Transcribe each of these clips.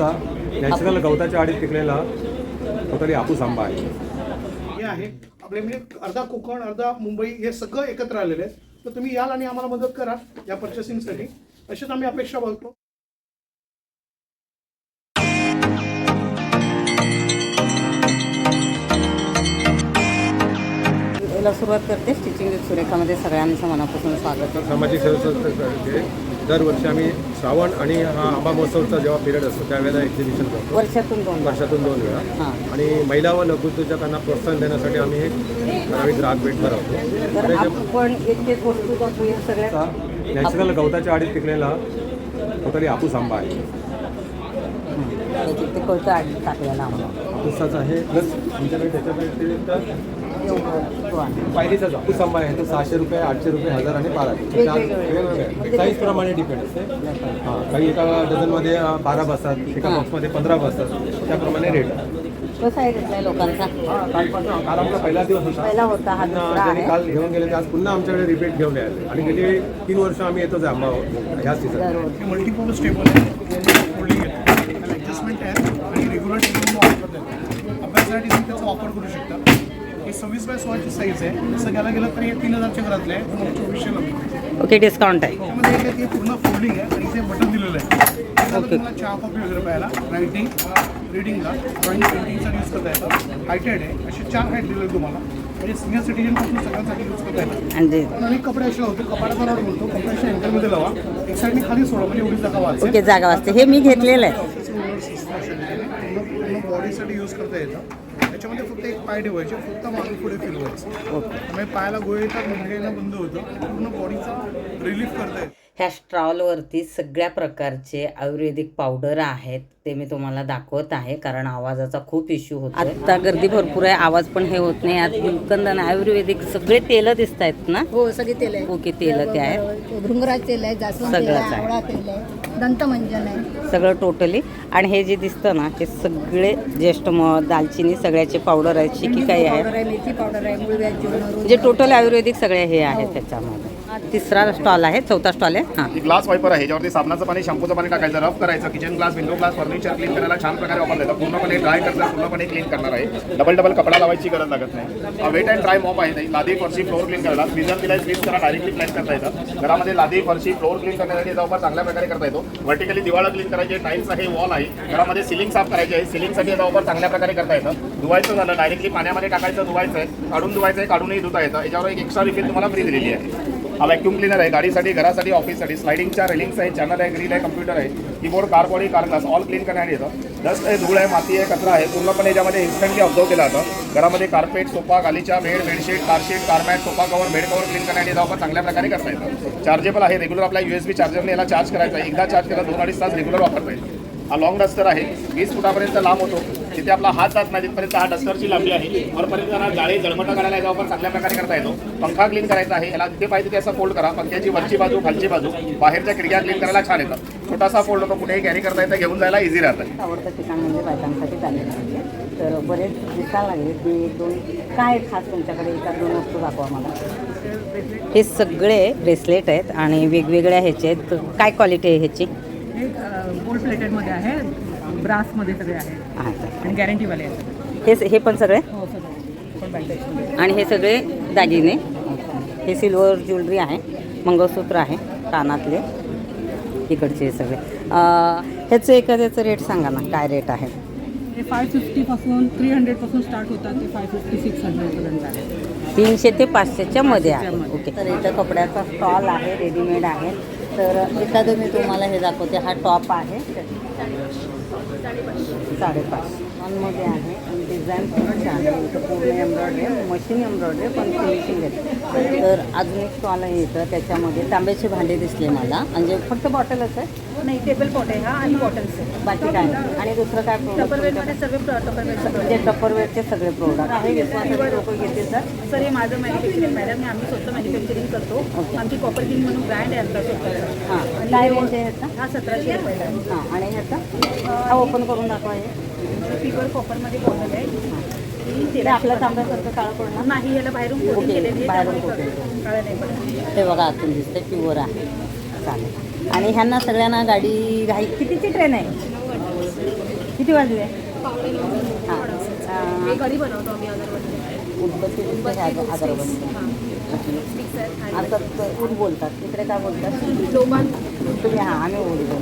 कच्चा नॅचरल गवताच्या आडीत पिकलेला टोटली हापूस आंबा आहे. हे आहे. आपले म्हणजे अर्धा कोकण अर्धा मुंबई हे सगळं एकत्र आलेले आहे तर तुम्ही याल आणि आम्हाला मदत करा या पर्चेसिंगसाठी अशीच आम्ही अपेक्षा बघतो याला सुरुवात करते. स्टिचिंग सुरेखामध्ये सगळ्यांचं मनापासून स्वागत. आहे सामाजिक सेवेचे दरवर्षी आम्ही श्रावण आणि हा आंबा महोत्सवचा जेव्हा पिरियड असतो त्यावेळेला एक्झिबिशन करतो. वर्षातून दोन वर्षातून दोन वेळा. हां. आणि महिला व लघुउद्योजकांना प्रोत्साहन देण्यासाठी आम्ही हे ठराविक ग्राहक भेट भरवतो. तर नॅचरल गवताच्या आडीत पिकलेला टोटली हापूस आंबा आहे. त्याची ते कळतं आधी टाकलेला आम्हाला. हापूसाचा आहे. प्लस आमच्याकडे त्याच्या व्यतिरिक्त एवढं तो आहे. पायरीचा आंबा आहे तो सहाशे रुपये आठशे रुपये हजार आणि बाराशे वेगवेगळे. साईज प्रमाणे डिपेंड असते. हां काही एका डझनमध्ये बारा बसतात एका. बॉक्समध्ये पंधरा बसतात. त्याप्रमाणे रेट कसा आहे तिथल्या लोकांचा? कालपासून काल आमचा पहिला दिवस होता. पहिला होता हा पुन्हा दुसरा त्यांनी आहे. काल घेऊन गेले ते आज पुन्हा आमच्याकडे रिपीट घेऊन यायचे आणि गेली तीन वर्ष आम्ही येतोच आहे आंबा ह्या सीझन दररोज. मल्टीपोल स्टेबल आहे फोल्डिंग येते त्याला ॲडजस्टमेंट आहे आणि रेग्युलर टेबल वापरत आहे अभ्यासासाठी तुम्ही त्याचा वापर करू शकता हे सोळाची साईज आहे. असं घ्यायला गेलं तर हे तीन हजारच्या घरातलं आहे चोवीसशे लागतो ओके डिस्काउंट आहे. त्यामध्ये एक आहे ते पूर्ण फोल्डिंग आहे आणि इथे बटन दिलेलं आहे. त्याला तुम्हाला चहा कॉफी वगैरे प्यायला रायटिंग रिडिंगला ड्रॉइंग पेंटिंगसाठी यूज करता येतं. हायटेड आहे. असे चार हाईट दिलेले तुम्हाला. म्हणजे सिनियर सिटीजनपासून सगळ्यांसाठी यूज करता येतं. आणि कपडे असे होते. रॉड म्हणतो. कपड्याच्या अँकलमध्ये लावा. एक साईडने खाली सोडा. म्हणजे एवढी जागा वाचते ओके जागा वाजते हे मी घेतलेलं आहे. बॉडीसाठी यूज करता येतं. त्याच्यामध्ये फक्त एक पाय ठेवायचे फक्त मागे पुढे फिरवायचं. त्यामुळे पायाला गोळे येतात येणं बंद होतं. पूर्ण बॉडीचा रिलीफ करता येतं. ह्या स्ट्रॉलवरती सगळ्या प्रकारचे आयुर्वेदिक पावडर आहेत ते मी तुम्हाला दाखवत आहे कारण आवाजाचा खूप इश्यू होतो आता गर्दी भरपूर आहे आवाज पण हे होत नाही आज गुलकंद आणि आयुर्वेदिक सगळे तेल दिसत आहेत ना? हो सगळी तेल आहे ओके तेल ते आहेत भृंगराज तेल आहे जास्वंद तेल आहे आहे. आवळा तेल आहे दंतमंजन आहे. सगळं टोटली आणि हे जे दिसतं ना ते सगळे ज्येष्ठ मध दालचिनी सगळ्याचे पावडर आहेत आहे पावडर आहे मेथी पावडर आहे म्हणजे टोटल आयुर्वेदिक सगळे हे आहेत त्याच्यामध्ये. हा तिसरा स्टॉल आहे चौथा स्टॉल आहे. हां. ग्लास वायपर आहे ज्यावरती साबणाचं पाणी शॅम्पूचं पाणी टाकायचं रफ करायचं kitchen glass window glass furniture clean करायला छान प्रकारे वापरलं जातं. पूर्णपणे ड्राय करणार पूर्णपणे क्लीन करणार आहे. डबल डबल कपडा लावायची गरज लागत नाही. वेट अँड ड्राय मॉप आहे नाही लादी फरशी फ्लोअर क्लीन करायला फ्रीजर दिला फ्रीज करा डायरेक्टली क्लीन करता येतं. घरामध्ये लादी फरशी फ्लोर क्लीन करण्यासाठी याचा वापर चांगल्या प्रकारे करता येतो. व्हर्टिकली दिवाळा क्लीन करायचे टाईल्स आहे वॉल आहे. घरामध्ये सिलिंग साफ करायची आहे. सिलिंगसाठी याचा वापर चांगल्या प्रकारे करता येतं. धुवायचं झालं डायरेक्टली पाण्यामध्ये टाकायचं धुवायचं आहे. काढून धुवायचं आहे काढूनही धुता येतं. याच्यावर एक एक्स्ट्रा रिफिल तुम्हाला फ्री दिलेली आहे. हा व्हॅक्यूम क्लीनर आहे गाडीसाठी घरासाठी ऑफिससाठी स्लायडिंगच्या रेलिंग्स आहे चॅनल आहे ग्रील आहे कम्प्युटर आहे keyboard car body car glass all clean करण्यासाठी येतं. डस्ट आहे धूळ आहे माती आहे कचरा आहे पूर्णपणे याच्यामध्ये इन्स्टंटली ऑब्झर्व केला जातं. घरामध्ये carpet sofa गालीच्या bed bedsheet car sheet car mat sofa cover bed cover clean करण्यासाठी येतं. आपण चांगल्या प्रकारे करता येतं. चार्जेबल आहे रेग्युलर आपल्या बी चार्जरने याला चार्ज करायचा आहे. एकदा चार्ज केला दोन अडीच तास रेग्युलर वापरता येईल. हा लॉंग डस्टर आहे. वीस फुटापर्यंत लांब होतो. तिथे आपला हात जात नाही. तिथपर्यंत हा डस्टरची लांबी आहे. वरपर्यंत जरा जाळे जळमटं करायला याचा वापर चांगल्या प्रकारे करता येतो. पंखा क्लीन करायचा आहे. याला जिथे पाहिजे ते असं फोल्ड करा. पंख्याची वरची बाजू खालची बाजू. बाहेरच्या खिडक्या क्लीन करायला छान येतं. छोटासा फोल्ड होतो. कुठेही कॅरी करता येतं. घेऊन जायला इझी राहतं. आवडतं ठिकाण म्हणजे बायकांसाठी चालेल आहे तर बरेच दिसायला लागले. ते एक दोन काय खास तुमच्याकडे? एका दोन वस्तू दाखवा मला. हे सगळे ब्रेसलेट आहेत आणि वेगवेगळ्या ह्याचे आहेत. काय क्वालिटी आहे ह्याची? हे गोल्ड प्लेटेडमध्ये आहे. ब्रासमध्ये सगळे आहे. आणि गॅरंटीवाले आहेत. हे हे पण सगळे? हो सगळे. पण आणि हे सगळे दागिने? हे सिल्वर ज्वेलरी आहे मंगळसूत्र आहे कानातले. इकडचे हे सगळे. अं, ह्याचं एखाद्याचं रेट सांगा ना काय रेट आहे? हे फाय फिफ्टीपासून थ्री हंड्रेडपासून स्टार्ट होतात. ते फाय फिफ्टी सिक्स हंड्रेडपर्यंत आहे. तीनशे ते पाचशेच्या मध्ये आहे. ओके तर इथं कपड्याचा स्टॉल आहे रेडीमेड आहे. तर एखादं मी तुम्हाला हे दाखवते. हा टॉप आहे. साडेपाच. नॉनमध्ये आहे. डिझाईन खूप छान आहे. इथं पूर्ण एम्ब्रॉयडरी आहे मशीन एम्ब्रॉयडरी आहे पण फिनिशिंग आहे. तर अजून एक स्टॉल आहे इथं त्याच्यामध्ये तांब्याचे भांडे दिसले मला. म्हणजे फक्त बॉटलच आहे? नाही टेबल पॉट आहे हा आणि बॉटल्स आहे. बाकी काय नाही. आणि दुसरं काय टपरवेअरमध्ये टपरवेअर म्हणजे टप्परवेअरचे सगळे प्रोडक्ट आहे विश्वासाचे लोक घेतील तर. सर हे माझं मॅन्युफॅक्चरिंग मॅडम आम्ही स्वतः मॅन्युफॅक्चरिंग करतो. आमची कॉपर किंग म्हणून ब्रँड आहे आमचा स्वतःचा. हां. काय रेंज आहे ह्याचा? हा सतराशे रुपयाला आहे. हां. आणि ह्याचा? हा ओपन करून दाखवा हे. प्युअर कॉपरमध्ये बॉटल आहे ही ते तेरा आपलं तांब्या सारखं काळं पडणार? नाही याला बाहेरून कोटिंग केलेली. काळं नाही हे बघा आतून दिसतंय प्युअर आहे. चालेल. आणि ह्यांना सगळ्यांना गाडी राहील कितीची ट्रेन आहे? किती वाजले? हां. हे घरी बनवतो आम्ही आता त- बोलतात. इकडे काय बोलतात? तुम्ही हां आम्ही बोलतो.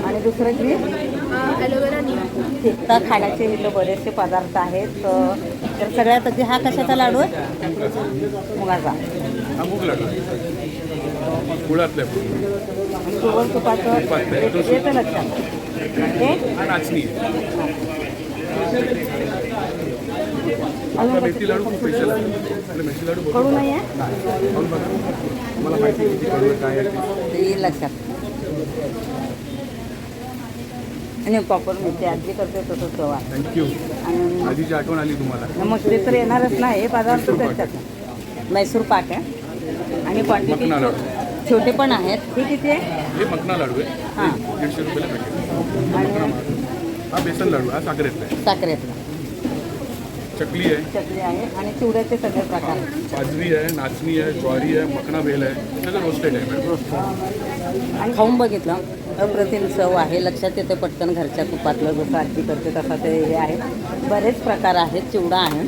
आणि दुसरं नीम तर खाण्याचे इथं बरेचसे पदार्थ आहेत तर सगळ्यात आधी हा कशाचा लाडू आहे? मुगाचा. हा तुपाचं येतं लक्षात. अजून मेथी लाडू खूप स्पेशल आहे आपले मेथी लाडू कडू नाही आहे खाऊन बघा. मला माहिती आहे किती कडू आहे, काय आहे ते. ते येईल लक्षात. आणि प्रॉपर मिरची आजी करते तसं चव. थँक्यू आणि आधीची आठवण आली तुम्हाला. मग ते तर येणारच नाही. हे पदार्थ त्याच्यात मैसूर पाक आहे. आणि क्वांटिटी मखना छोटे पण आहेत. हे किती आहे? हे मखना लाडू आहे. हां. दीडशे रुपयाला पॅकेट आणि हा बेसन लाडू हा साखरेतला आहे. साखरेतला. चकली आहे. चकली आहे आणि चिवड्याचे सगळे प्रकार. बाजरी आहे नाचणी आहे ज्वारी आहे मखना भेल आहे. सगळं रोस्टेड आहे आणि खाऊन बघितलं अप्रतिम चव आहे. लक्षात येते पटकन घरच्या तुपातलं जसं आजी करते तसं ते हे आहे. बरेच प्रकार आहेत चिवडा आहे.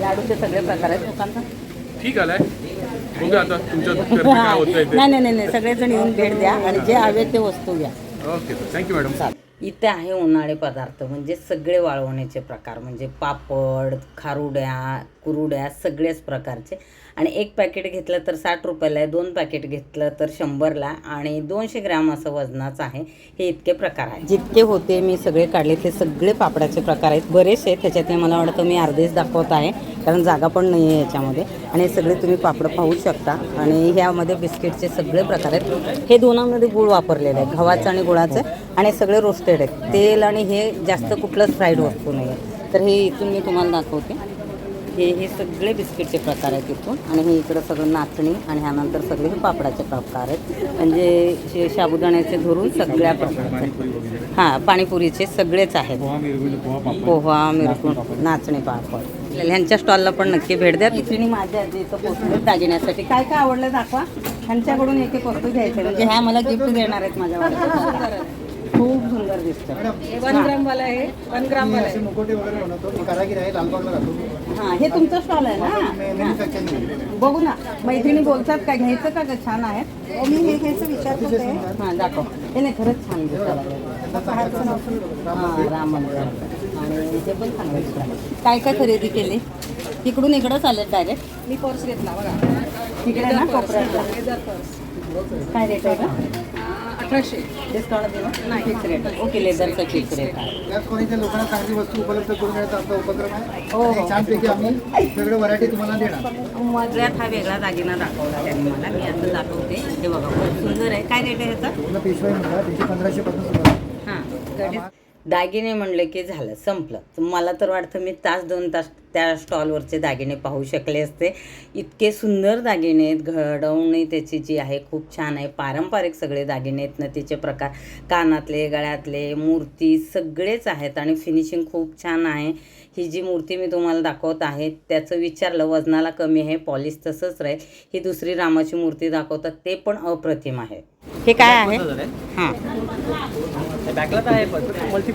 लाडूचे सगळे प्रकार आहेत. दुकानचा ठीक आलाय. आता तुमच्या नाही नाही नाही सगळेजण येऊन भेट द्या आणि जे हवे ते वस्तू घ्या. ओके थँक्यू मॅडम इथे आहे उन्हाळे पदार्थ म्हणजे सगळे वाळवण्याचे प्रकार म्हणजे पापड खारुड्या कुरुड्या सगळेच प्रकारचे. आणि एक पॅकेट घेतलं तर साठ रुपयाला आहे दोन पॅकेट घेतलं तर शंभरला आणि दोनशे ग्रॅम असं वजनाचं आहे. हे इतके प्रकार आहेत. जितके होते मी सगळे काढले ते सगळे पापडाचे प्रकार आहेत. बरेचसे आहेत त्याच्यातले मला वाटतं मी अर्धेच दाखवत आहे कारण जागा पण नाही आहे याच्यामध्ये. आणि हे सगळे तुम्ही पापड पाहू शकता. आणि ह्यामध्ये बिस्किटचे सगळे प्रकार आहेत. हे दोनामध्ये गुळ वापरलेलं आहे गव्हाचं आणि गुळाचं. आणि सगळे रोस्टेड आहेत. तेल आणि हे जास्त कुठलंच फ्राईड वस्तू नाही आहे तर हे इथून मी तुम्हाला दाखवते. हे हे सगळे बिस्किटचे प्रकार आहेत इथून. आणि हे इकडं सगळं नाचणी आणि ह्यानंतर सगळे हे पापडाचे प्रकार आहेत. म्हणजे शे साबुदाण्याचे धरून सगळ्या प्रकारचे. हां पाणीपुरीचे सगळेच आहेत. पोहा मिरकून नाचणी पापड. ह्यांच्या स्टॉलला पण नक्की भेट द्या. तिथे माझ्या आजीचं पोस्टर पोचले दागिन्यासाठी. काय काय आवडलं दाखवा. ह्यांच्याकडून एक एक वस्तू घ्यायचं. म्हणजे ह्या मला गिफ्ट देणार आहेत माझ्या सुंदर दिसतं. वन ग्रामवाला आहे वन ग्रामवाला आहे. मुकोटे वगैरे बनवतो मी कारागीर आहे लालबागला राहतो हां हे तुमचं स्टॉल आहे ना? हां. बघू ना मैत्रिणी बोलतात का घ्यायचं का? छान आहे. मी हे घ्यायचं विचार करते हां दाखव. हे नाही खरंच छान दिसायला हां राम मंदिर. आणि इथे पण चांगलं काय काय खरेदी केली? तिकडून इकडं चालेल डायरेक्ट मी पर्स घेतला बघा. तिकडे ना पर्स काय रेट आहे का अठराशे डिस्काउंट देऊ नाही. फिक्स रेट ओके लेदरचं फिक्स रेट आहे. त्याच क्वालिटीच्या लोकांना चांगली वस्तू उपलब्ध करून द्यायचा आमचा उपक्रम आहे. हो, हो. आणि छानपैकी आम्ही सगळे व्हरायटी तुम्हाला देणार. मधल्यात हा वेगळा दागिना दाखवला त्यांनी मला मी आता दाखवते. हे बघा खूप सुंदर आहे. काय रेट आहे ह्याचा? पूर्ण पेशवाई म्हणतात त्याची पंधराशे पासून सुरुवात. आहे. हां. दागिने म्हणले की झालं संपलं. मला तर वाटतं मी तास दोन तास त्या स्टॉलवरचे दागिने पाहू शकले असते. इतके सुंदर दागिने आहेत. घडवणी त्याची जी आहे खूप छान आहे. पारंपरिक सगळे दागिने आहेत नतीचे प्रकार कानातले गळ्यातले मूर्ती सगळेच आहेत आणि फिनिशिंग खूप छान आहे. ही जी मूर्ती मी तुम्हाला दाखवत आहे त्याचं विचारलं वजनाला कमी आहे पॉलिश तसंच राहील. ही दुसरी रामाची मूर्ती दाखवतात ते पण अप्रतिम आहे. हे काय आहे? हां. बॅकला तर आहे पण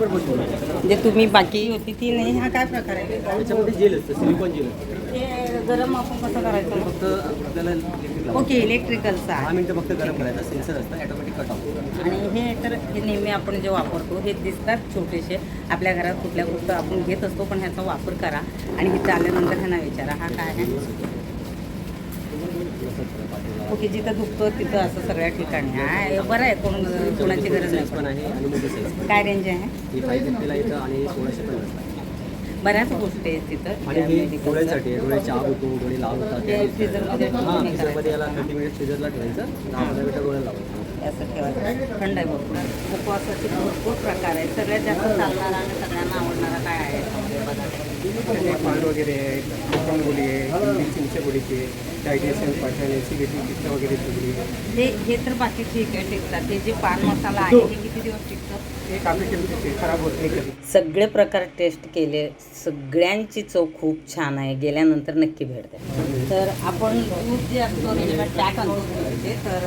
म्हणजे तुम्ही बाकी होती ती नाही हा काय प्रकार आहे? त्याच्यामध्ये जेल असतं सिलिकॉन जेल असतं. ते गरम आपण कसं करायचं? फक्त आपल्याला. ओके इलेक्ट्रिकलचं दहा मिनिटं फक्त गरम करायचं सेन्सर असतं ऑटोमॅटिक कट ऑफ आणि हे तर हे नेहमी आपण जे वापरतो हे दिसतात छोटेसे. आपल्या घरात कुठल्या गोष्ट आपण घेत असतो पण ह्याचा वापर करा. आणि इथं आल्यानंतर ह्यांना विचारा हा काय आहे? ओके जिथं दुखतो तिथं असं सगळ्या ठिकाणी. आहे बरं आहे कोण कोणाची गरज पण नाही आहे आणि मोठी साईज काय रेंज आहे? ही फाईव्ह फिफ्टीला येतं आणि सोळाशे बऱ्याच गोष्टी आहेत तिथं. आणि त्या हे medical च्या. डोळ्यासाठी आहे डोळे चाप होतो डोळे लाल होतात ते freezer मध्ये हां ठेवून फ्रीजरमध्ये करायचं. याला थर्टी मिनिट फ्रीजरला ठेवायचं दहा पंधरा मिनिटं डोळ्याला लावायचं. असं ठेवायचं. थंड आहे भरपूर. उपवासाचे भरपूर प्रकार आहेत. सगळ्यात जास्त चालणारा आणि सगळ्यांना आवडणारा काय आहे पान वगैरे पुरणपोळी आहे डायजेशन पित्त वगैरे सगळी हे हे तर बाकी ठीक आहे टिकतात. हे जे पान मसाला आहे हे किती दिवस टिकतं? हे काफी खराब होत नाही कधी. सगळे प्रकार टेस्ट केले सगळ्यांची चव खूप छान आहे गेल्यानंतर नक्की भेट द्या. तर आपण दूध जे असतो रेडीमेड पॅक आणतो तर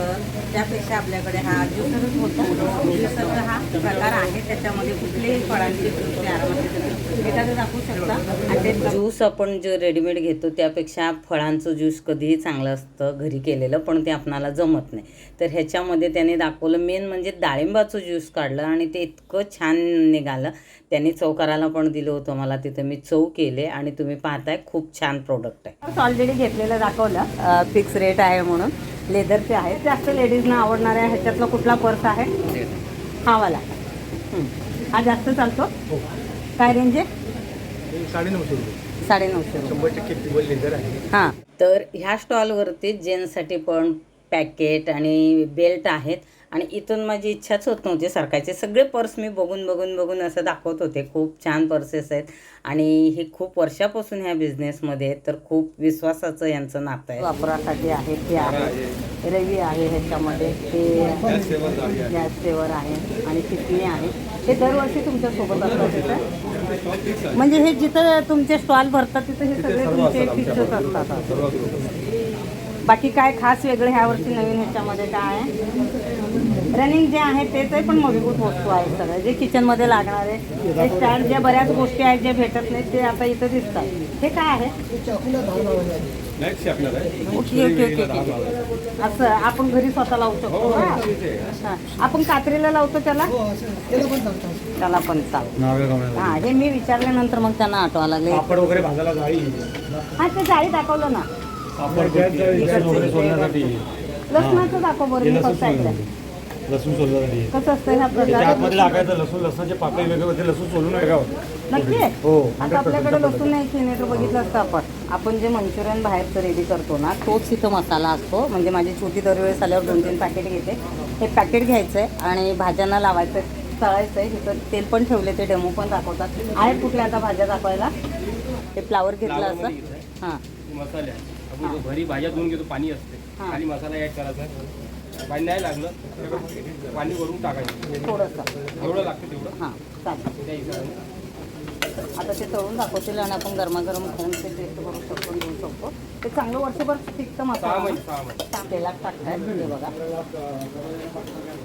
त्यापेक्षा आपल्याकडे हा ज्युसरच होतो ज्युसरचा हा प्रकार आहे. त्याच्यामध्ये कुठलेही फळांचे ज्यूस एखादं दाखवू शकता? आणि ते ज्यूस आपण जे रेडीमेड घेतो त्यापेक्षा फळांचं ज्यूस कधीही चांगलं असतं घरी केलेलं पण ते आपणाला जमत नाही. तर ह्याच्यामध्ये त्याने दाखवलं मेन म्हणजे डाळिंबाचं ज्यूस काढलं आणि ते इतकं छान निघालं. त्यांनी चव करायला पण दिलं होतं मला तिथं. मी चव केले आणि तुम्ही पाहताय खूप छान प्रोडक्ट आहे. ऑलरेडी घेतलेलं दाखवलं. फिक्स रेट आहे म्हणून. लेदरचे आहेत. जास्त लेडीजना आवडणाऱ्या ह्याच्यातला कुठला पर्स आहे? हा वाला हं. हा जास्त चालतो? काय रेंज आहे? हे साडेनऊशे रुपये. साडेनऊशे शंभर टक्के आहे. हां. तर ह्या स्टॉलवरती जेंट्ससाठी पण पॅकेट आणि बेल्ट आहेत. आणि इथून माझी इच्छाच होत नव्हती सरकायचे. सगळे पर्स मी बघून बघून बघून असं दाखवत होते. खूप छान पर्सेस आहेत. आणि हे खूप वर्षापासून ह्या बिझनेसमध्ये आहेत. तर खूप विश्वासाचं यांचं नातं आहे. वापरासाठी आहे ते आहे. रवी आहे ह्याच्यामध्ये. ते गॅस सेवर आहे. आणि चिकणी आहे. हे दरवर्षी तुमच्यासोबत असतात तिथं? म्हणजे हे जिथं तुमचे स्टॉल भरतात तिथं हे सगळे तुमचे असतात फिक्सच. असतात. बाकी काय खास वेगळं ह्या वर्षी नवीन ह्याच्यामध्ये काय आहे? रनिंग जे आहे तेच आहे पण मजबूत वस्तू आहेत सगळं जे किचनमध्ये लागणार आहे ते स्टँड ज्या बऱ्याच गोष्टी आहेत जे भेटत नाहीत ते आता इथं दिसतात. हे काय आहे? आहे. ओके ओके ओके ओके असं आपण घरी स्वतः लावू शकतो. का? हा. आपण कात्रीला लावतो त्याला? त्याला पण चालतं हा हे मी विचारल्यानंतर मग त्यांना आठवा लागले. पापड वगैरे भाजायला जाळी. हा ते जाळी दाखवलं ना. लसणाचं दाखव. बरं मी फक्त ऐकलं लसूण सोलण्यासाठी कसं असतं ह्या त्याच्या प्रकारे आतमध्ये टाकायचं लसूण लसणाचे पाकळी वेगळे होते लसूण सोलून वेगळं होतं नक्की? हो, आता आपल्याकडे लसूण नाही सिनेटर बघितलं असतं आपण. आपण जे मंचुरियन बाहेरचं रेडी करतो ना तोच इथं मसाला असतो. म्हणजे माझी छोटी दरवेळेस आल्यावर दोन तीन पॅकेट घेते. हे पॅकेट घ्यायचं आहे आणि भाज्यांना लावायचं तळायचं आहे इथं तेल पण ठेवले ते डेमो पण दाखवतात. आहेत कुठल्या आता भाज्या दाखवायला? हे फ्लावर घेतलं असं? हां. मसाले आपण घरी भाज्या धुवून घेतो पाणी असते. हा. खाली मसाला ॲड करायचा. पाणी नाही लागलं पाणी वरून टाकायचं. जेवढं लागतं तेवढं. हां चालेल. आता ते तळून दाखवतील आणि आपण गरमागरम खाऊन ते टेस्ट करू शकतो देऊ शकतो. ते चांगलं वर्षभर टिकतं मसाला महिने तेलात टाकतायत हे बघा.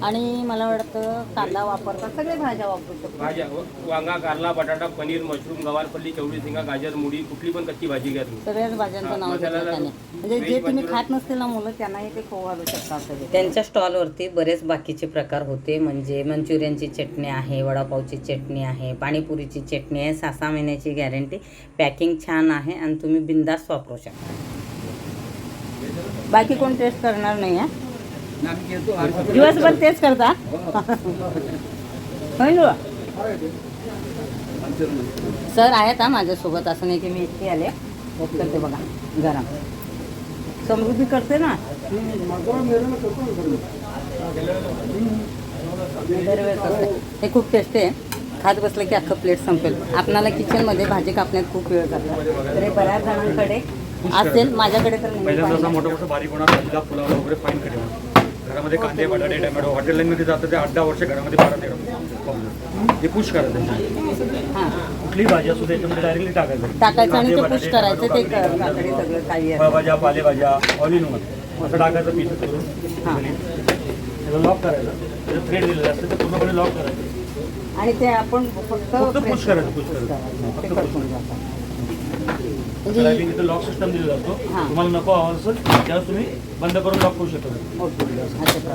आणि मला वाटतं कांदा वापरतात सगळे भाज्या वापरू शकतो. भाज्या व- वांगा कारला बटाटा पनीर मशरूम गवारपल्ली चवळी शेंगा गाजर मुडी कुठली पण कच्ची भाजी घ्या तुम्ही. सगळ्याच भाज्यांचं हा, नाव घेतलं त्याने. म्हणजे जे तुम्ही. खात नसतील ना मुलं त्यांनाही ते खाऊ घालू शकता सगळे त्यांच्या स्टॉलवरती बरेच बाकीचे प्रकार होते. म्हणजे मंचुरियनची चटणी आहे वडापावची चटणी आहे पाणीपुरीची चटणी आहे सहा सहा महिन्याची गॅरंटी. पॅकिंग छान आहे आणि तुम्ही बिंदास वापरू शकता. बाकी कोण टेस्ट करणार नाही आहे दिवसभर तेच करता? होईल सर आहेत हा माझ्यासोबत. असं नाही की मी इतकी आले. करते बघा गरम. समृद्धी करते ना? दरवेळेस असते. हे खूप टेस्ट आहे. खात बसलं की अख्खं प्लेट संपेल. आपणाला किचनमध्ये भाजी कापण्यात खूप वेळ जातो. तर हे बऱ्याच जणांकडे असेल माझ्याकडे तर नाही घरामध्ये कांदे बटाटे टमॅटो हॉटेल लाईनमध्ये जातं ते आठ दहा वर्ष घरामध्ये बारा तेरा ते पुश करायचं हां. कुठली भाजी असू दे त्याच्यामध्ये डायरेक्टली टाकायचं. टाकायचं आणि ते कांदे, पुश करायचं ते सगळं काही. फळभाज्या पालेभाज्या ऑल इन वन असं टाकायचं पीस करून. हां. त्याला लॉक करायचं. त्याचं थ्रेड दिलेलं असतं ते पूर्णपणे लॉक करायचं. आणि ते आपण फक्त करायचं, करायचं. ते. जातं. म्हणजे तिथं लॉक सिस्टम दिलेला असतो हां. तुम्हाला नको हवं असेल त्यावेळेस तुम्ही बंद करून लॉक करू शकता मी-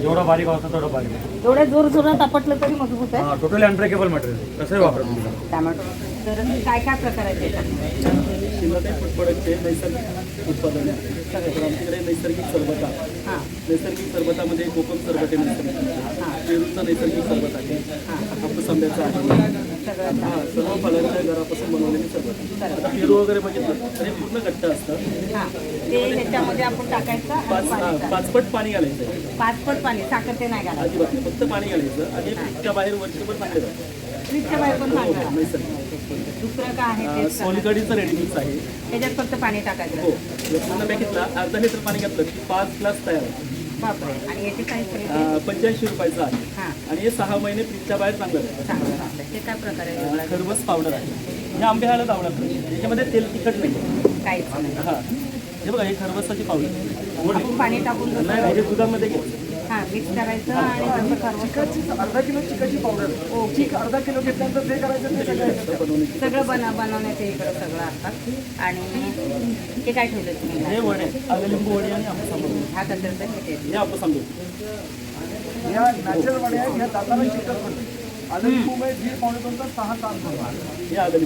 जेवढा बारीक असतो, तेवढा बारीक. एवढ्या जोर जोरात आपटलं तरी मजबूत आहे हा टोटली अनब्रेकेबल मटेरियल कसंही वापरा तुम्ही टॅमॅटो तर काय काय प्रकार आहेत फुटबॉलचे नैसर्गिक उत्पादने तर आमच्याकडे नैसर्गिक सरबत. हां. नैसर्गिक सरबतामध्ये कोकम सरबत आहे नैसर्गिक. हां. पेरूचं नैसर्गिक सरबत आहे. हां. हापूस आंब्याचं आहे. हा सर्व फळांच्या घरापासून बनवलेली सगळं आता पेरू वगैरे बघितलं तर हे पूर्ण घट्ट असतं. हां. ते ह्याच्यामध्ये आपण टाकायचं आणि पाच पाणी हा. पाचपट पाणी घालायचं. आहे. पाच पट पाणी साखर ते नाही घालायचं अजिबात नाही. फक्त पाणी घालायचं. आणि फ्रीजच्या बाहेर वर्षभर चांगले जातं फ्रीजच्या बाहेर पण चांगलं राहतं. नैसर्गिक. दुसरं काय आहे ते सांगा. सोलकडीचं रेडी मिक्स आहे. त्याच्यात फक्त पाणी हो टाकायचं लसणाला पॅकेटला अर्धा लिटर पाणी घातलं की पाच ग्लास तयार आहे बापरे आणि याची काय अं, पंच्याऐंशी रुपयाचं आहे. हां. आणि हे सहा महिने फ्रीजच्या बाहेर चांगलं राहतं. चांगलं राहतं. ते काय प्रकारे अं, खरबस पावडर आहे. हे आंबे हळद आवडत नाही. याच्यामध्ये तेल तिखट नाही. काहीच नाही. हा. हे बघा हे खरबसाची पावडर आपण पाणी टाकून नाही हे दुधामध्ये घ्यायचं. हां मिक्स करायचं आणि खरवस अर्धा किलो चिकनची पावडर चिक अर्धा किलो घेतल्यानंतर ते करायचं ते सगळं बनवण्याची सगळं बन बनवण्याचे इकडं सगळं असतात आणि हे काय ठेवलं तुम्ही? हे वडे. आलं लिंबू वडे आणि आंबा सांबार हा कशाचं हे ते. हे आपण सांगतो या नॅचरल वडे आहेत या दाताला चिकट पडते आलं लिंबू मध्ये दीड दोन तास सहा तास हे आलं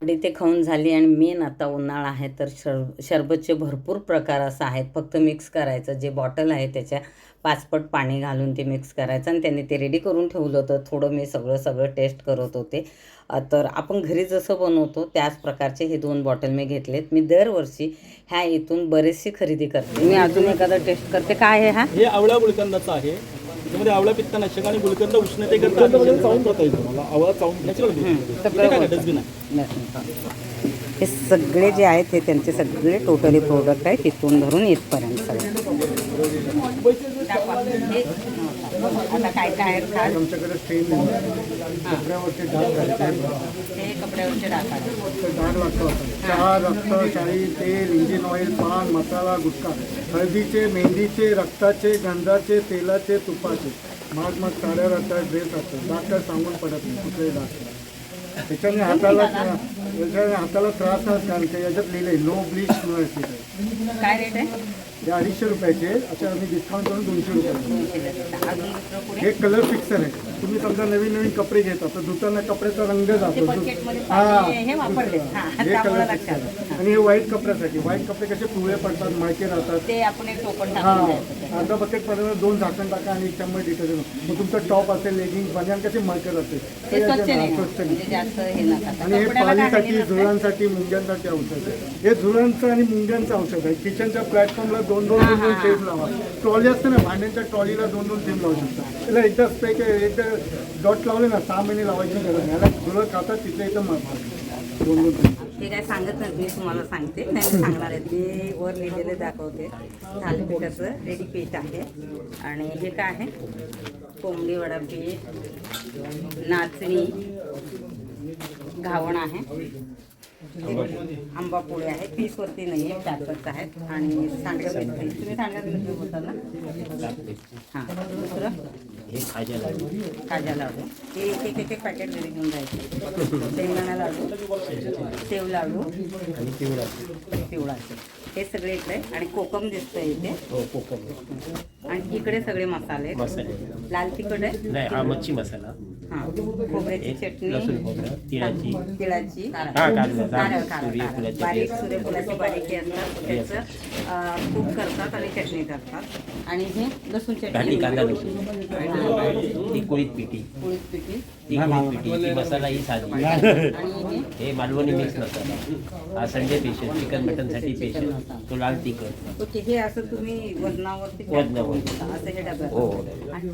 आहे. इथे खाऊन झाली आणि मेन आता उन्हाळा आहे तर शर शरबतचे भरपूर प्रकार असं आहेत. फक्त मिक्स करायचं. जे बॉटल आहे त्याच्या पाचपट पाणी घालून ते मिक्स करायचं आणि त्यांनी ते रेडी करून ठेवलं होतं. थोडं मी सगळं सगळं टेस्ट करत होते. तर आपण घरी जसं बनवतो त्याच प्रकारचे हे दोन बॉटल मी घेतलेत. मी दरवर्षी ह्या इथून बरेचशी खरेदी करते. मी अजून एखादा टेस्ट करते. काय आहे हा? हे आवळा गुलकंदाचं आहे. त्याच्यामध्ये आवळा पित्तनाशक आणि गुलकंद चावून आवळा चावून नॅचरल डस्टबिन आहे. हे सगळे जे आहेत हे त्यांचे सगळे टोटली प्रोडक्ट आहेत. इथून धरून इथपर्यंत सगळे. आता काय काय खास? आमच्याकडे स्टेन कपड्यावरचे डाग घालते हे कपड्यावरचे डाग चहा रक्त शाई तेल इंजिन ऑइल पान मसाला गुटखा. हळदीचे मेहंदीचे रक्ताचे गंधाचे तेलाचे तुपाचे. महाग महाग साड्या राहतात ड्रेस असतात डाग काय सांगून पडत नाही कुठलेही डाग. त्याच्याने हाताला त्याच्याने हाताला त्रास नाही कारण की याच्यात लिहिलंय नो ब्लीच काय रेट आहे? हे अडीचशे रुपयाचे असे आम्ही डिस्काउंट करून दोनशे रुपये हे कलर फिक्सर आहे तुम्ही समजा नवीन नवीन कपडे घेता तर धुताना कपड्याचा रंग ते जातो हा. हे हा हे त्यामुळे कलर फिक्सर. आणि हे व्हाईट कपड्यासाठी. व्हाईट कपडे कसे पिवळे पडतात मळके राहतात. हा. अर्धा बकेटमध्ये दोन झाकण टाका आणि एक चम्मच डिटर्जंट मग तुमचं टॉप असेल लेगिंग बनियान कसे मळके राहते? स्वच्छ हा, म्हणजे हे आणि हे नसते. झुलांसाठी मुंग्यांसाठी औषध आहे. हे झुलांचं आणि मुंग्यांचं औषध आहे. किचनच्या प्लॅटफॉर्मला दोन दोन दोन दोन थेंब लावा. ट्रॉली असते ना भांड्यांच्या ट्रॉलीला दोन दोन थेंब लावू शकता. त्याला एकदा स्प्रे एकदा डॉट लावले ना सहा महिने लावायची गरज नाही. याला झुलं खातात तिथे मारतात. दोन दोन थेंब ते काय सांगत नाही मी तुम्हाला सांगते. नाही मी सांगणार आहे. ते वर लिहिलेले दाखवते. थालीपीठाचं रेडी पीठ आहे. आणि हे काय आहे? कोंबडी वडा पीठ नाचणी घावण आहे. आंबा पोळी आहे. पीसवरती नाही आहे पॅकच आहेत आणि सांडगं तुम्ही सांडगं बोलता ना? हां. दुसरं? खाजा लाडू हे एक एक एक एक पॅकेट घरी घेऊन जायचे. शेंगदाणा लाडू सेव लाडू पिवळाचे हे सगळे इकडे. आणि कोकम दिसतंय इथे. आणि इकडे सगळे मसाले लाल तिखट आहे. नाही हा मच्छी मसाला. हां खोबऱ्याची चटणी. लसूण खोबरं तिळाची. हा, नारळ, नारळ. बारीक. सूर्यफुलाची बारीक हे असतात. त्याचं अं, करतात आणि चटणी करतात. आणि हे लसूण घाटी चटणी कांदा लसूण. ती कोळीत पिठी. पोळीत पिठी. ती कोळीत पिठी. ती मसाला ही साधी आणि हे हे मालवणी मिक्स मसाला हा संडे स्पेशल चिकन मटनसाठी स्पेशल तो लाल तिखट. हे असं तुम्ही वजनावरती वजनावर. असं हे हो.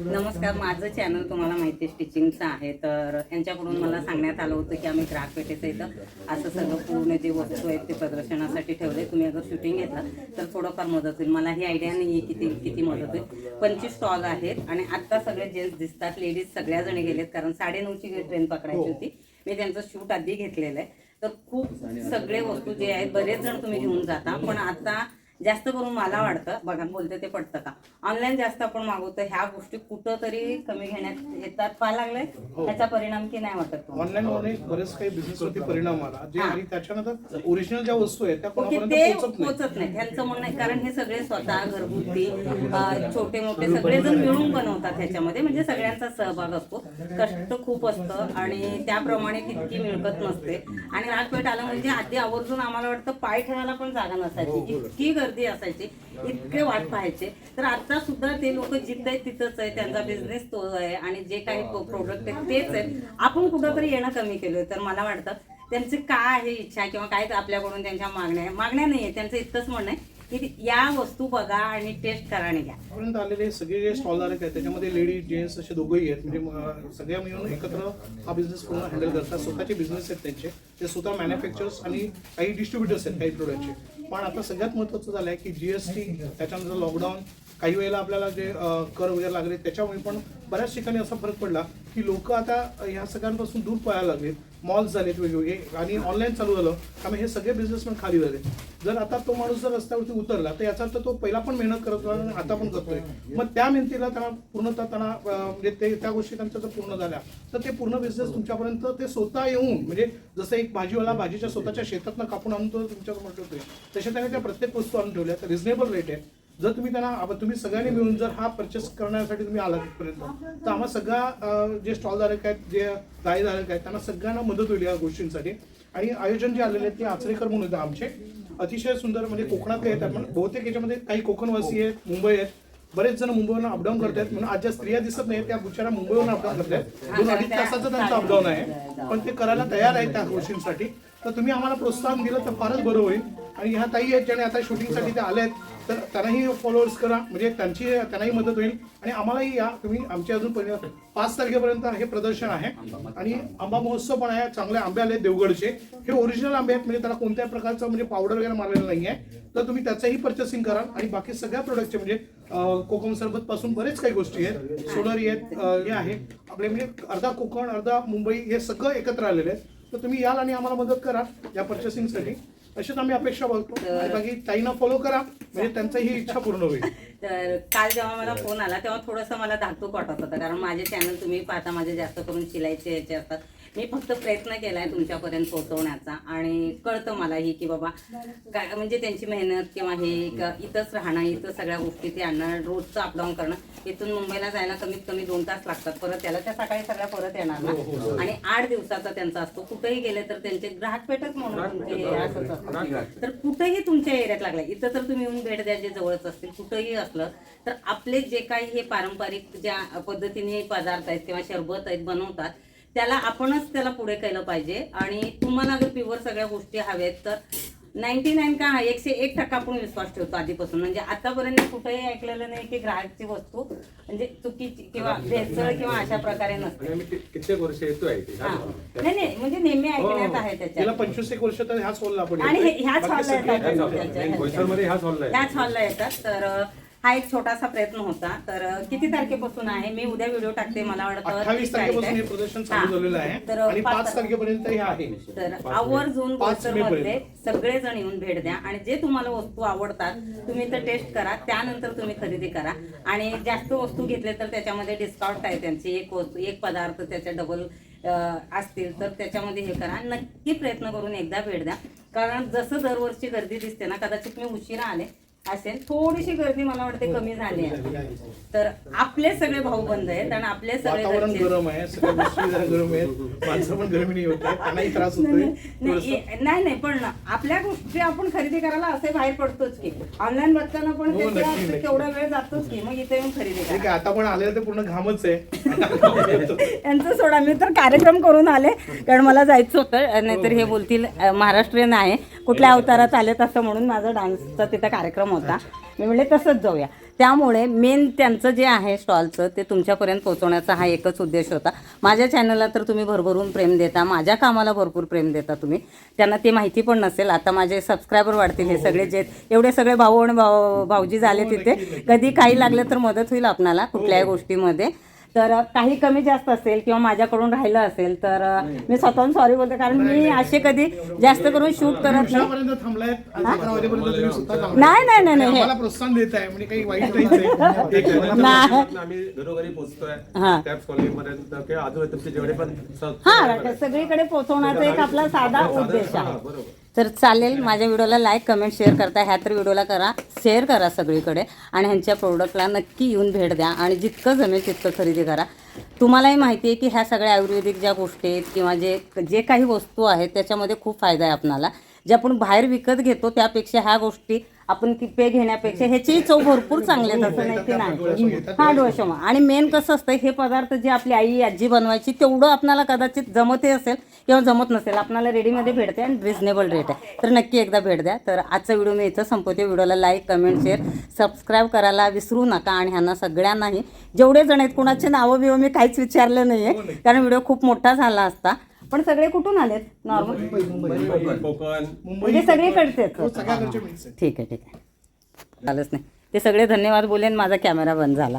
नमस्कार माझं चॅनल तुम्हाला माहिती आहे स्टिचिंगचं आहे. तर यांच्याकडून मला सांगण्यात आलं होतं की आम्ही ग्राहक पेठेचं इथं असं सगळं पूर्ण जे वस्तू आहेत ते प्रदर्शनासाठी ठेवले. तुम्ही अगर शूटिंग घेतलं तर थोडंफार मदत होईल. मला ही आयडिया नाही आहे किती किती मदत होईल. पंचवीस स्टॉल आहेत आणि आत्ता सगळे जेंट्स दिसतात लेडीज सगळ्या जणी गेलेत कारण साडेनऊची ट्रेन पकडायची होती मी त्यांचं शूट आधी घेतलेलं आहे. तर खूप सगळे वस्तू जे आहेत बरेच जण तुम्ही घेऊन जाता. पण आता जास्त करून मला वाटतं बघा बोलते ते पटतं का? ऑनलाईन जास्त आपण मागवतो ह्या गोष्टी कुठं तरी कमी घेण्यात येतात. पाहा लागले त्याचा परिणाम की नाही वाटत? ऑनलाईन मध्ये बरेच काही बिझनेस वरती परिणाम आला. जे हा. आणि त्याच्यानंतर ओरिजिनल ज्या वस्तू आहेत त्या ते पोहोचत नाही. पोचत नाही. त्यांचं म्हणणं कारण हे सगळे स्वतः घरगुती छोटे मोठे सगळेजण मिळून बनवतात ह्याच्यामध्ये. म्हणजे सगळ्यांचा सहभाग असतो. कष्ट खूप असतं आणि त्याप्रमाणे तितकी मिळकत नसते. आणि राजपेठ आलं म्हणजे आधी आवर्जून आम्हाला वाटतं पाय ठेवायला पण जागा नसायची. इतकी गर्दी असायची इतके वाट पाहायचे. तर आता सुद्धा ते लोक जिथं आहेत तिथंच आहे त्यांचा बिझनेस तो आहे आणि जे काही प्रोडक्ट आहेत तेच आहेत आपण कुठंतरी येणं कमी केलं तर मला वाटतं त्यांचे काय आहे इच्छा किंवा काय आपल्याकडून त्यांच्या मागण्या आहे? मागण्या नाही आहे त्यांचं इतकंच म्हणणं आहे की या वस्तू बघा आणि टेस्ट करा आणि घ्या. आतापर्यंत आलेले सगळे जे स्टॉल आहेत त्याच्यामध्ये लेडीज जेंट्स असे दोघंही आहेत. म्हणजे सगळ्या मिळून एकत्र हा बिझनेस पूर्ण हँडल करतात. स्वतःचे बिझनेस आहेत त्यांचे. ते स्वतः मॅन्युफॅक्चर्स आणि काही डिस्ट्रीब्युटर्स आहेत काही प्रोडक्टचे पण आता सगळ्यात महत्त्वाचं झालं आहे की जी एस टी त्याच्यानंतर लॉकडाऊन काही वेळेला आपल्याला जे कर वगैरे लागले त्याच्यामुळे पण बऱ्याच ठिकाणी असा फरक पडला की लोक आता ह्या सगळ्यांपासून दूर पळायला लागलेत. मॉल्स झालेत वेगवेगळे आणि ऑनलाईन चालू झालं. त्यामुळे हे सगळे बिझनेसमॅन खाली झाले. जर आता तो माणूस जर रस्त्यावरती उतरला तर याचा अर्थ तो पहिला पण मेहनत करत होता आणि आता पण करतोय. मग त्या मेहनतीला त्यांना पूर्णतः त्यांना म्हणजे ते त्या गोष्टी त्यांच्या जर पूर्ण झाल्या तर ते पूर्ण बिझनेस तुमच्यापर्यंत ते स्वतः येऊन म्हणजे जसं एक भाजीवाला भाजीच्या स्वतःच्या शेतातनं कापून आणून तो तुमच्यासमोर ठेवतोय तशा त्याने त्या प्रत्येक वस्तू आणून ठेवल्या. तर रिझनेबल रेट आहे. जर तुम्ही त्यांना आपण तुम्ही सगळ्यांनी मिळून जर हा परचेस करण्यासाठी तुम्ही आला तिथपर्यंत तर आम्हा सगळ्या जे स्टॉलधारक आहेत जे गाईधारक आहेत त्यांना सगळ्यांना मदत होईल या गोष्टींसाठी. आणि आयोजन जे आलेले आहेत ते आचरेकर म्हणून होते आमचे. अतिशय सुंदर म्हणजे कोकणातले आहेत पण बहुतेक याच्यामध्ये काही कोकणवासी आहेत मुंबई आहेत. बरेच जण मुंबईवरून अपडाऊन करतात म्हणून आज ज्या स्त्रिया दिसत नाही त्या बिचारा मुंबईवरून अपडाऊन करतात दोन अडीच तासाचं त्यांचं अपडाऊन आहे पण ते करायला तयार आहेत त्या गोष्टींसाठी. तर तुम्ही आम्हाला प्रोत्साहन दिलं तर फारच बरं होईल. आणि ह्या ताई आहेत ज्याने आता शूटिंगसाठी ते आले आहेत तर त्यांनाही फॉलोअर्स करा. म्हणजे त्यांची त्यांनाही मदत होईल. आणि आम्हालाही या. तुम्ही आमचे अजून पहिले पाच तारखेपर्यंत हे प्रदर्शन आहे. आणि आंबा महोत्सव पण आहे. चांगले आंबे आले देवगडचे. हे ओरिजिनल आंबे आहेत. म्हणजे त्याला कोणत्याही प्रकारचं म्हणजे पावडर वगैरे मारलेलं नाही आहे तर तुम्ही त्याचंही पर्चेसिंग करा आणि बाकी सगळ्या प्रोडक्टचे म्हणजे कोकम सरबत पासून बरेच काही गोष्टी आहेत. सोलरी आहेत. हे आहे. आपले म्हणजे अर्धा कोकण अर्धा मुंबई हे सगळं एकत्र आलेले आहेत तर तुम्ही याल आणि आम्हाला मदत करा या पर्चेसिंगसाठी अशीच आम्ही अपेक्षा बघतो आणि बाकी ताईंना फॉलो करा. म्हणजे त्यांचंही इच्छा पूर्ण होईल. तर काल जेव्हा मला फोन आला तेव्हा थोडंसं मला धाकधूक वाटत होतं. कारण माझे चॅनल तुम्ही पाहता माझे जास्त करून शिलाईचे याचे असतात. मी फक्त प्रयत्न केलाय तुमच्यापर्यंत पोहोचवण्याचा. आणि कळतं मलाही की बाबा काय म्हणजे त्यांची मेहनत किंवा हे इथंच राहणं इथं सगळ्या गोष्टी ते आणणं रोजचं अपडाऊन करणं इथून मुंबईला जायला कमीत कमी दोन तास लागतात. परत त्याला त्या सकाळी सगळ्या परत येणार ना. आणि आठ दिवसाचा त्यांचा असतो. कुठेही गेले तर त्यांचे ग्राहक पेठच म्हणून तुमचे हे असंच असतं. तर कुठेही तुमच्या एरियात लागला इथं तर तुम्ही येऊन भेट द्या जे जवळच असतील कुठंही असलं तर आपले जे काही हे पारंपरिक ज्या पद्धतीने पदार्थ आहेत किंवा शरबत आहेत बनवतात त्याला आपणच त्याला पुढे केलं पाहिजे. आणि तुम्हाला जर प्युअर सगळ्या गोष्टी हव्यात तर नाईन्टी नाईन का एकशे एक टक्का आपण विश्वास ठेवतो आधीपासून. म्हणजे आतापर्यंत कुठेही ऐकलेलं नाही की ग्राहकची वस्तू म्हणजे चुकीची किंवा भेसळ किंवा अशा प्रकारे नसते. कित्येक वर्ष येतोय हा. नाही नाही म्हणजे नेहमी ऐकण्यात आहे गेला त्याच्यात पंचवीस एक वर्ष तर ह्याच हॉलला आपण आणि हे-. ह्याच हॉलला येतात. ह्याच हॉलला आहे येतात. तर हा एक छोटासा प्रयत्न होता. तर किती तारखेपासून आहे? मी उद्या व्हिडिओ टाकते मला वाटतं अठ्ठावीस 30 तारीख तारखेपासून हे आहे. प्रदर्शन. चालू झालेलं आहे. आणि पाच तारखेपर्यंत हे आहे. तर आवर्जून पाच बोईसर मे मधले सगळेजण येऊन भेट द्या. आणि जे तुम्हाला वस्तू आवडतात तुम्ही तर टेस्ट करा. त्यानंतर तुम्ही खरेदी करा. आणि जास्त वस्तू घेतले तर त्याच्यामध्ये डिस्काउंट आहे त्यांची. एक वस्तू एक पदार्थ त्याच्या डबल असतील तर त्याच्यामध्ये हे करा. नक्की प्रयत्न करून एकदा भेट द्या. कारण जसं दरवर्षी गर्दी दिसते ना कदाचित मी उशिरा आले असेल थोडीशी गर्दी मला वाटते कमी झाली आहे. तर आपले सगळे भाऊ बंद आहेत आणि आपले सगळे गरम आहे गरम माणसं पण गरमी नाही त्रास नाही. नाही पण आपल्या गोष्टी आपण खरेदी करायला असे बाहेर पडतोच की ऑनलाईन बघताना पण हो. केवढा वेळ जातोच की मग इथे येऊन खरेदी आता पण आलेलं ते पूर्ण घामच आहे. यांचं सोडा मी तर कार्यक्रम करून आले कारण मला जायचं होतं नाहीतर हे बोलतील अ, महाराष्ट्रीयन आहे. कुठल्या अवतारात आलेत असं म्हणून माझा डान्सचा तिथं कार्यक्रम होता. मी म्हणले तसंच जाऊया. त्यामुळे मेन त्यांचं जे आहे स्टॉलचं ते तुमच्यापर्यंत पोहोचवण्याचा हा एकच उद्देश होता. माझ्या चॅनलला तर तुम्ही भरभरून प्रेम देता माझ्या कामाला भरपूर प्रेम देता तुम्ही. त्यांना ते माहिती पण नसेल. आता माझे सबस्क्रायबर वाढतील हे सगळे जे एवढे सगळे भाऊ आणि भाऊ भाऊजी झाले तिथे. कधी काही लागलं तर मदत होईल आपणाला कुठल्याही गोष्टीमध्ये. तर काही कमी जास्त असेल किंवा माझ्याकडून राहिलं असेल तर मी स्वतःहून सॉरी बोलते कारण मी असे कधी जास्त करून शूट करत नाही. नाही नाही नाही प्रोत्साहन देत आहे म्हणजे काही वाईट हा. हा सगळीकडे पोहोचवण्याचा एक आपला साधा उद्देश आहे. तर चालेल माझ्या व्हिडिओला लाईक कमेंट शेअर करता. ह्या तर व्हिडिओला करा. शेअर करा सगळीकडे. आणि ह्यांच्या प्रोडक्टला नक्की येऊन भेट द्या. आणि जितकं जमेल तितकं खरेदी करा. तुम्हालाही माहिती आहे की ह्या सगळ्या आयुर्वेदिक ज्या गोष्टी आहेत किंवा जे जे काही वस्तू आहेत त्याच्यामध्ये खूप फायदा आहे आपणाला. जे आपण बाहेर विकत घेतो त्यापेक्षा ह्या गोष्टी आपण ती पे घेण्यापेक्षा ह्याचीही चव भरपूर चांगली तसं नाही की नाही. हा डोळशमा आणि मेन कसं असतं हे पदार्थ जे आपली आई आजी बनवायची तेवढं आपणाला कदाचित जमतही असेल किंवा जमत नसेल आपल्याला रेडीमध्ये भेटते आणि रिजनेबल रेट आहे. तर नक्की एकदा भेट द्या. तर आजचा व्हिडिओ मी इथं संपवते. व्हिडिओला लाईक कमेंट शेअर सबस्क्राईब करायला विसरू नका आणि ह्यांना सगळ्यांनाही. जेवढे जण आहेत कुणाचे नावं बिवं मी काहीच विचारलं नाही. आहे कारण व्हिडिओ खूप मोठा झाला असता. पण सगळे कुठून आलेत? नॉर्मल म्हणजे सगळीकडचे आहेत. सगळ्याकडचे मिक्स आहे ठीक आहे ठीक आहे. झालंच नाही. ते सगळे धन्यवाद बोलेन माझा कॅमेरा बंद झाला.